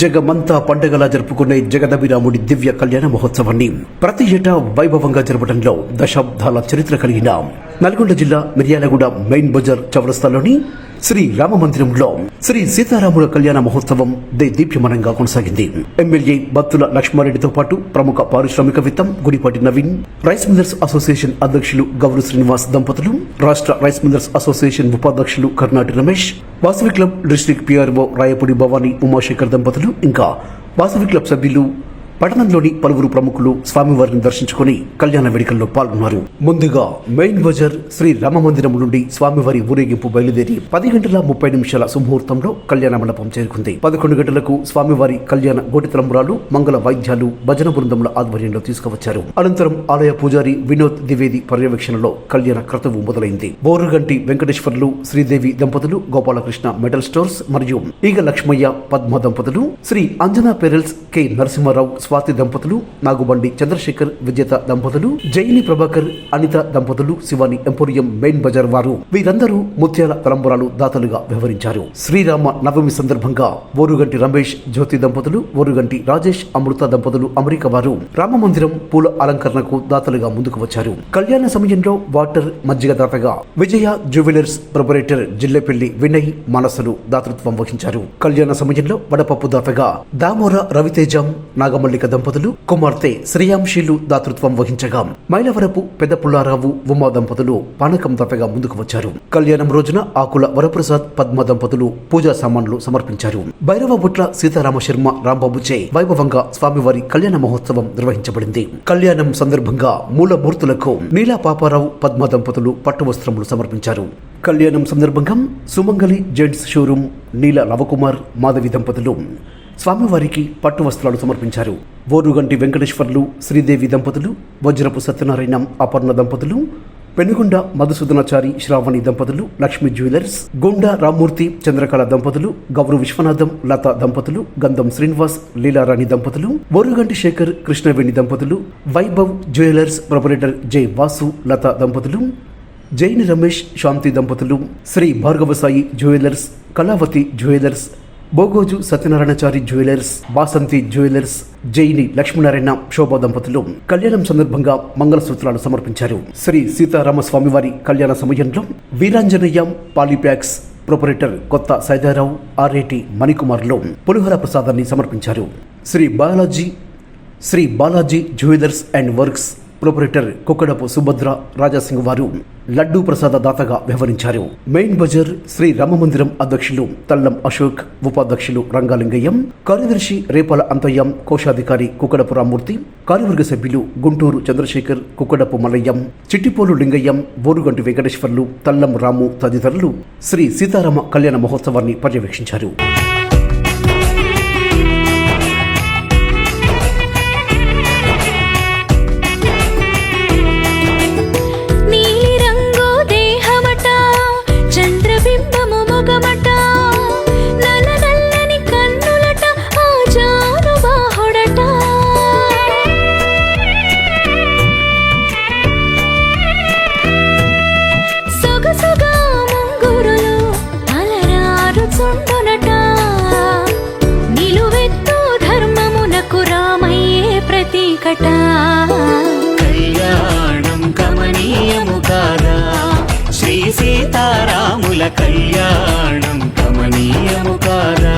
జగమంతా పండగలా జరుపుకునే జగదభిరాముడి దివ్య కళ్యాణ మహోత్సవాన్ని ప్రతి ఏటా వైభవంగా జరపడంలో దశాబ్దాల చరిత్ర కలిగిన నల్గొండ జిల్లా మిర్యాలగూడ మెయిన్ బజార్ చౌరస్తాలోని శ్రీ రామ మందిరంలో శ్రీ సీతారాముల కళ్యాణ మహోత్సవం దే దీప్యమానంగా కొనసాగింది. ఎమ్మెల్యే బత్తుల లక్ష్మారెడ్డితో పాటు ప్రముఖ పారిశ్రామికవేత్తం Gudipati Naveen rice millers association అధ్యక్షులు గౌరు శ్రీనివాస్ దంపతులు రాష్ట్ర రైస్ మిల్లర్స్ అసోసియేషన్ ఉపాధ్యక్షులు Karnati Ramesh Vasavi club district PRO Rayapudi Bhavani Umashekar దంపతులు ఇంకా వాసవి క్లబ్ సభ్యులు పట్టణంలోని పలువురు ప్రముఖులు స్వామివారిని దర్శించుకుని కళ్యాణ వేడుకల్లో పాల్గొన్నారు. ముందుగా మెయిన్ బజార్ శ్రీ రామ మందిరం నుండి స్వామివారి ఊరేగింపు బయలుదేరి పది గంటల ముప్పై నిమిషాల సుముహూర్తంలో కళ్యాణ మండపం చేరుకుంది. పదకొండు గంటలకు స్వామివారి కళ్యాణ గోటితలంబురాలు మంగళ వాయిద్యాలు భజన బృందముల ఆధ్వర్యంలో తీసుకువచ్చారు. అనంతరం ఆలయ పూజారి వినోద్ ద్వివేది పర్యవేక్షణలో కళ్యాణ క్రతువు మొదలైంది. బోరుగంటి వెంకటేశ్వర్లు శ్రీదేవి దంపతులు గోపాలకృష్ణ మెటల్ స్టోర్స్ మరియు ఈగ లక్ష్మయ్య పద్మ దంపతులు శ్రీ అంజనా పెరల్స్ కె నరసింహారావు స్వాతి దంపతులు నాగుబండి చంద్రశేఖర్ విజేత దంపతులు జైని ప్రభాకర్ అనిత దంపతులు శివాని ఎంపోరియం మెయిన్ బజార్ వారు. వీరందరూ ముత్యాల తలంబరాలు దాతలుగా వ్యవహరించారు. శ్రీరామ నవమి సందర్భంగా ఓరుగంటి రమేష్ జ్యోతి దంపతులు ఓరుగంటి రాజేష్ అమృత దంపతులు అమెరికా వారు. రామ మందిరం పూల అలంకరణకు దాతలుగా ముందుకు వచ్చారు. కళ్యాణ సమయంలో వాటర్ మజ్జిగ దాతగా విజయ జ్యువెలర్స్ ప్రొపరేటర్ జిల్లెపల్లి వినయ్ మనసులు దాతృత్వం వహించారు. కళ్యాణ సమయంలో వడపప్పు దాతగా దామోర రవితేజం నాగమల్లి నాగమల్లిక దంపతులు కుమార్తె శ్రేయాంశీలు దాతృత్వం వహించగా మైలవరపు పెద్ద పుల్లారావు ఉమా దంపతులు పానకం దప్పగా ముందుకు వచ్చారు. కళ్యాణం రోజున ఆకుల వరప్రసాద్ పద్మ దంపతులు పూజా సామాన్లు సమర్పించారు. భైరవ బుట్ల సీతారామ శర్మ రాంబాబుచే వైభవంగా స్వామివారి కళ్యాణ మహోత్సవం నిర్వహించబడింది. కళ్యాణం సందర్భంగా మూలమూర్తులకు నీలా పాపారావు పద్మ దంపతులు పట్టు వస్త్రములు సమర్పించారు. కళ్యాణం సందర్భంగా సుమంగలి జెంట్స్ షోరూం నీల లవకుమార్ మాధవి దంపతులు స్వామివారికి పట్టు వస్త్రాలు సమర్పించారు. బోరుగంటి వెంకటేశ్వర్లు శ్రీదేవి దంపతులు వజ్రపు సత్యనారాయణం అపర్ణ దంపతులు పెనుగొండ మధుసూదనాచారి శ్రావణి దంపతులు లక్ష్మీ జ్యువెలర్స్ గుండా రామ్మూర్తి చంద్రకళ దంపతులు గౌరవ విశ్వనాథం లత దంపతులు గంధం శ్రీనివాస్ లీలారాణి దంపతులు బోరుగంటి శేఖర్ కృష్ణవేణి దంపతులు వైభవ్ జ్యువెలర్స్ ప్రొపరేటర్ జై వాసు లత దంపతులు జైని రమేష్ శాంతి దంపతులు Sri Bhargavasai jewellers Kalavathi jewellers Bogoju Satyanarayanachari jewellers Basanthi jewellers Jaini Lakshminarayana Shobha దంపతులు కళ్యాణం సందర్భంగా మంగళసూత్రాలు సమర్పించారు. శ్రీ సీతారామస్వామి వారి కళ్యాణ సమయంలో వీరాంజనేయ పాలిప్యాక్స్ ప్రొపరేటర్ కొత్త సైదారావు ఆర్ఏటి మణికుమార్లు పులిహోర ప్రసాదాన్ని సమర్పించారు. Shri Balaji Shri Balaji jewellers and works proprietor Kukkadapu Subhadra Rajasingh వారు లడ్డూ ప్రసాద దాతగా వ్యవహరించారు. మెయిన్ బజార్ శ్రీ రామమందిరం అధ్యక్షులు తల్లం అశోక్ ఉపాధ్యక్షులు రంగాలింగయ్యం కార్యదర్శి రేపాల అంతయ్యం కోశాధికారి కుక్కడపు రామ్మూర్తి కార్యవర్గ సభ్యులు గుంటూరు చంద్రశేఖర్ కుక్కడపు మల్లయ్యం చిట్టిపోలు లింగయ్యం బోరుగంటి వెంకటేశ్వర్లు తల్లం రాము తదితరులు శ్రీ సీతారామ కళ్యాణ మహోత్సవాన్ని పర్యవేక్షించారు. వెంకట కళ్యాణం కమనీయము కాదా? శ్రీ సీతారాముల కళ్యాణం కమనీయము కాదా?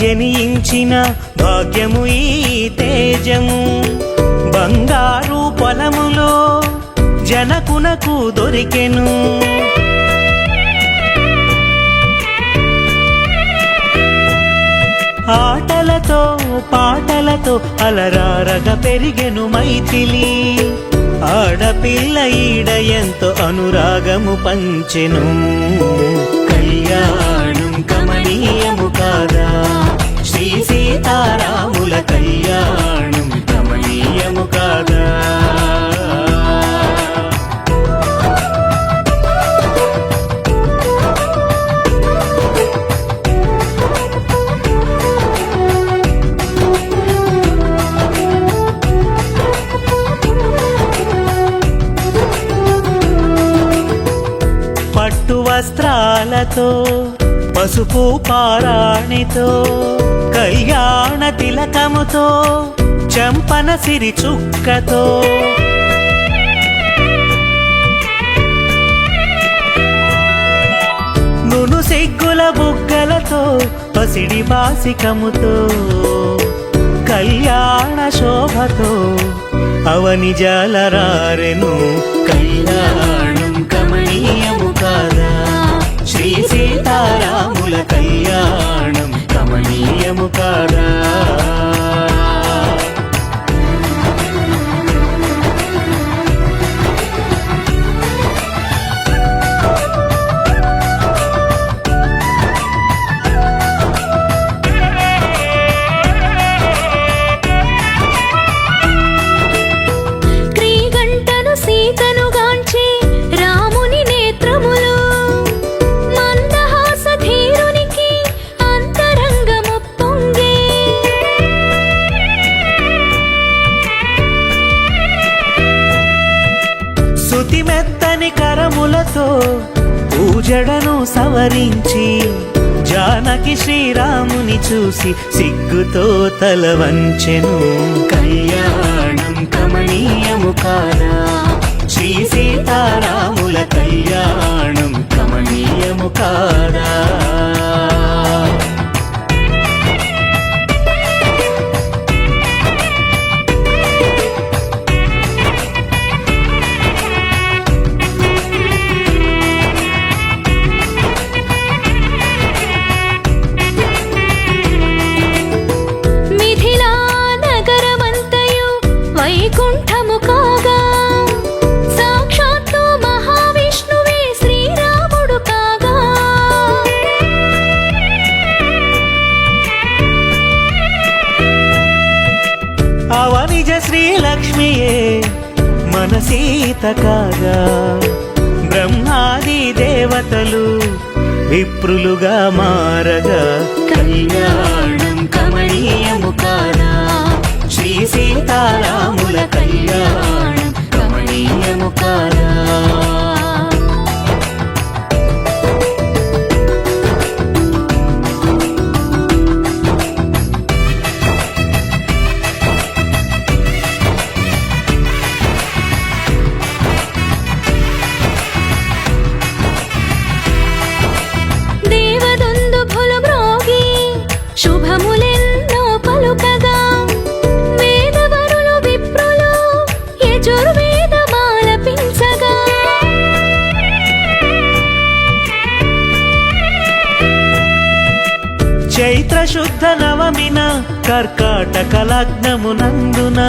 జనించిన భాగ్యము ఈ తేజము. బంగారు పొలములో జనకునకు దొరికెను. ఆటలతో పాటలతో అలరారగ పెరిగెను మైథిలి. ఆడపిల్ల ఈడ ఎంతో అనురాగము పంచెను. కళ్యాణం కమనీయము కాదా? సీతారాముల కళ్యాణం గమనీయము కాదా? పట్టు వస్త్రాలతో పసుపు పారాణితో కళ్యాణ తిలకముతో చంపన సిరి చుక్కతో. నును సిగ్గుల బుగ్గలతో పసిడి బాసికముతో కళ్యాణ శోభతో అవని జలరారెను కళ్యాణం కమనీయము కాదా? శ్రీ సీతారాముల కళ్యాణం కమనీయము కాదా శృతి మెత్తని కరములతో పూజడను సవరించి జానకి శ్రీరాముని చూసి సిగ్గుతో తల వంచెను. కళ్యాణం కమనీయము కాదా శ్రీ సీతారాముల కళ్యాణం కమనీయము కాదా? శ్రీలక్ష్మియే మన సీత కాగా. బ్రహ్మాది దేవతలు విప్రులుగా మారగా. కళ్యాణం కమనీయము కాదా శ్రీ సీతారాముల కళ్యాణం కమనీయము కాదా చైత్ర శుద్ధ నవమిన కర్కాటక లగ్నమునందున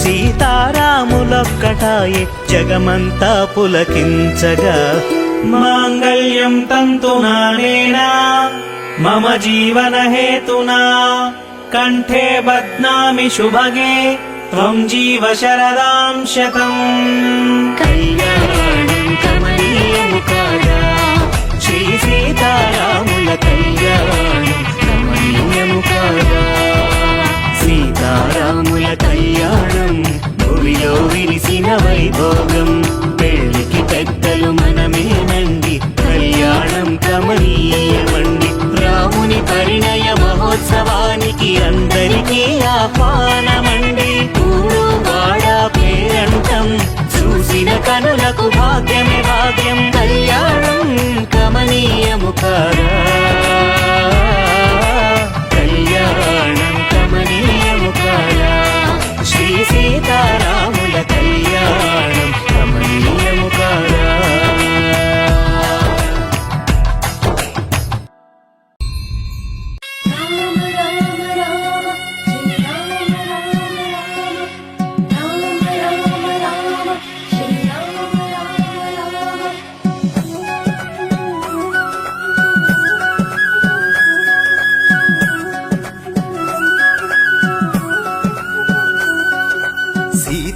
సీతారాములొక్కటాయే జగమంతా పులకించగా మాంగళ్యం తంతునానేనా మమ జీవన హేతునా? కంఠే బద్నామి శుభగే త్వం జీవ శరదాం శతం. కళ్యాణం కమనీయము కాదా శ్రీ సీతారాముల కళ్యాణం. సీతారాముల కళ్యాణం భూమిలో విరిసిన వైభోగం. పెళ్ళికి పెద్దలు మనమేనండి కళ్యాణం కమనీయమండి రాముని పరిణయ మహోత్సవానికి అందరికీ ఆహ్వానమండి. ఊరు వాడ పేరంటం చూసిన కనులకు భాగ్యమే భాగ్యం.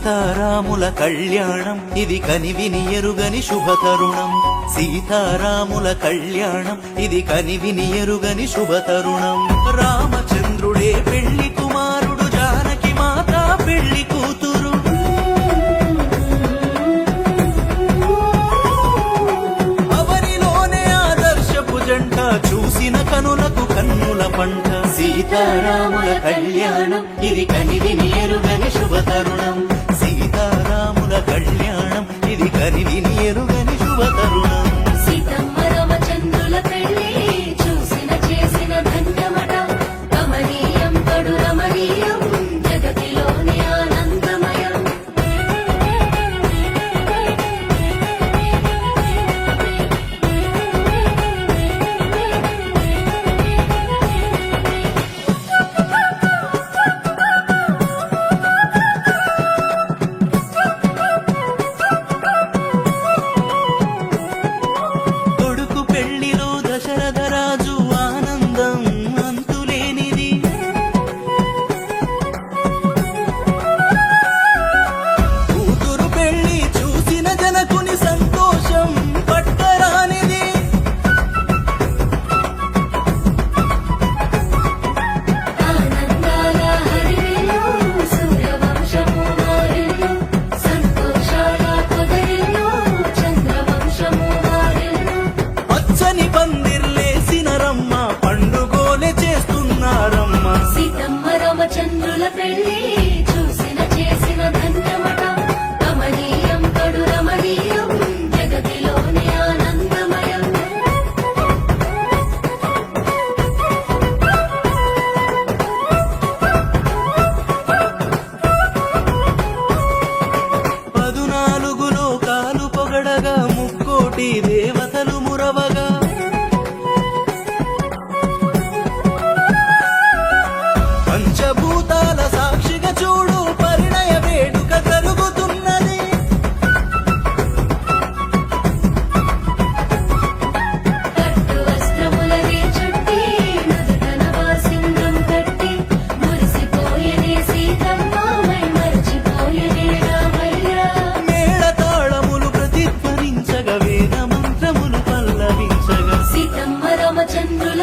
సీతారాముల కళ్యాణం. ఇది కనివిని ఎరుగని శుభతరుణం. సీతారాముల కళ్యాణం. ఇది కనివిని ఎరుగని శుభతరుణం. రామచంద్రుడే పెళ్ళి కుమారుడు జానకి మాత పెళ్ళి కూతురు. అవరిలోనే ఆదర్శపు జంట చూసిన కనులకు కన్నుల పంట. సీతారాముల కళ్యాణం. ఇది కనివిని ఎరుగని శుభతరుణం. సీతారాముల కళ్యాణం. ఇది కనివిని ఎరుగని శుభతరుణం. తరుణం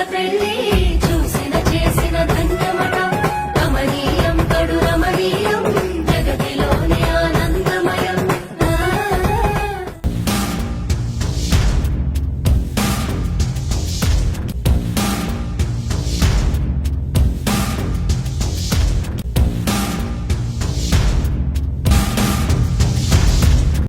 the friendly